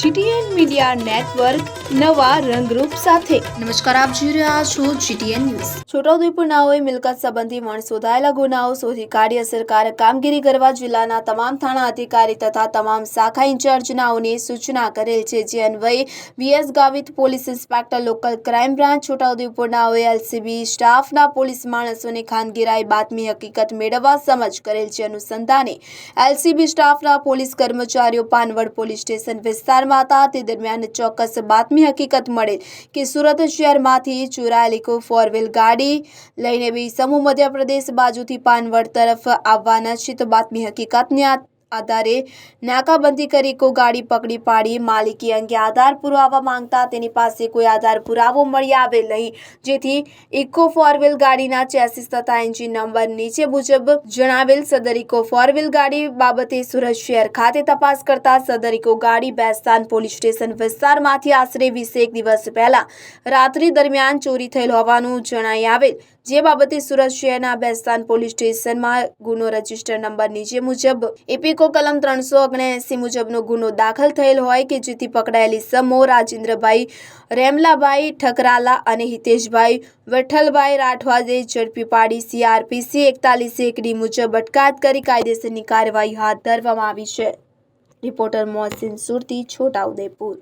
GTN media network નવા રંગરૂપ સાથે. નમસ્કાર આપ જોઈ રહ્યા છો જીટીએન ન્યૂઝ. છોટાઉદેપુરના હોય મિલકત સંબંધી વણ શોધાયેલા ગુનાઓ શોધી કાઢી અસરકારક કામગીરી કરવા જિલ્લાના તમામ થાણા અધિકારી તથા તમામ શાખા ઇન્ચાર્જનાઓને સૂચના કરેલ છે. જે અન્વયે VS Gavit police inspector local crime branch છોટાઉદેપુરના હોય એલસીબી સ્ટાફના પોલીસ માણસોને ખાનગીરાઈ બાતમી હકીકત મેળવવા સમજ કરેલ છે. અનુસંધાને એલસીબી સ્ટાફના પોલીસ કર્મચારીઓ પાનવડ પોલીસ સ્ટેશન વિસ્તારમાં હતા તે દરમિયાન ચોક્કસ બાતમી હકીકત મળે કે સુરત શહેરમાંથી ચોરાયેલી કોઈ ફોર વ્હીલ ગાડી લઈને બી સમૂહ મધ્યપ્રદેશ બાજુથી પાનવડ તરફ આવવાના છે. તો બાતમી હકીકતને આધારે નાકાબંધી કરી કો ગાડી પકડી પાડી. માલિકી અંગે આધાર પુરાવા માંગતા તેની પાસે કોઈ આધાર પુરાવો મળી આવેલ નહીં. જેથી ઇકો ફોર ગાડીના ચેસીસ તથા એન્જિન નંબર નીચે મુજબ જણાવેલ સદર ઇકો ફોર ગાડી બાબતે સુરત શહેર ખાતે તપાસ કરતા સદર ઇકો ગાડી બેસ્તાન પોલીસ સ્ટેશન વિસ્તારમાંથી આશરે વીસેક દિવસ પહેલા રાત્રિ દરમિયાન ચોરી થયેલ હોવાનું જણાઈ આવેલ. જે બાબતે સુરત શહેરના બેસ્તાન પોલીસ સ્ટેશનમાં ગુનો રજિસ્ટર નંબર નીચે મુજબ એપીકો કલમ ત્રણસો ઓગણએંસી મુજબનો ગુનો દાખલ થયેલ હોય કે જેથી પકડાયેલી સમો રાજેન્દ્રભાઈ, રેમલાભાઈ ઠકરાલા અને હિતેશભાઈ વિઠ્ઠલભાઈ રાઠવાદે ઝડપી પાડી સીઆરપીસી એકતાલીસ એકડી મુજબ અટકાયત કરી કાયદેસરની કાર્યવાહી હાથ ધરવામાં આવી છે. રિપોર્ટર મોહસિન સુરતી છોટાઉદેપુર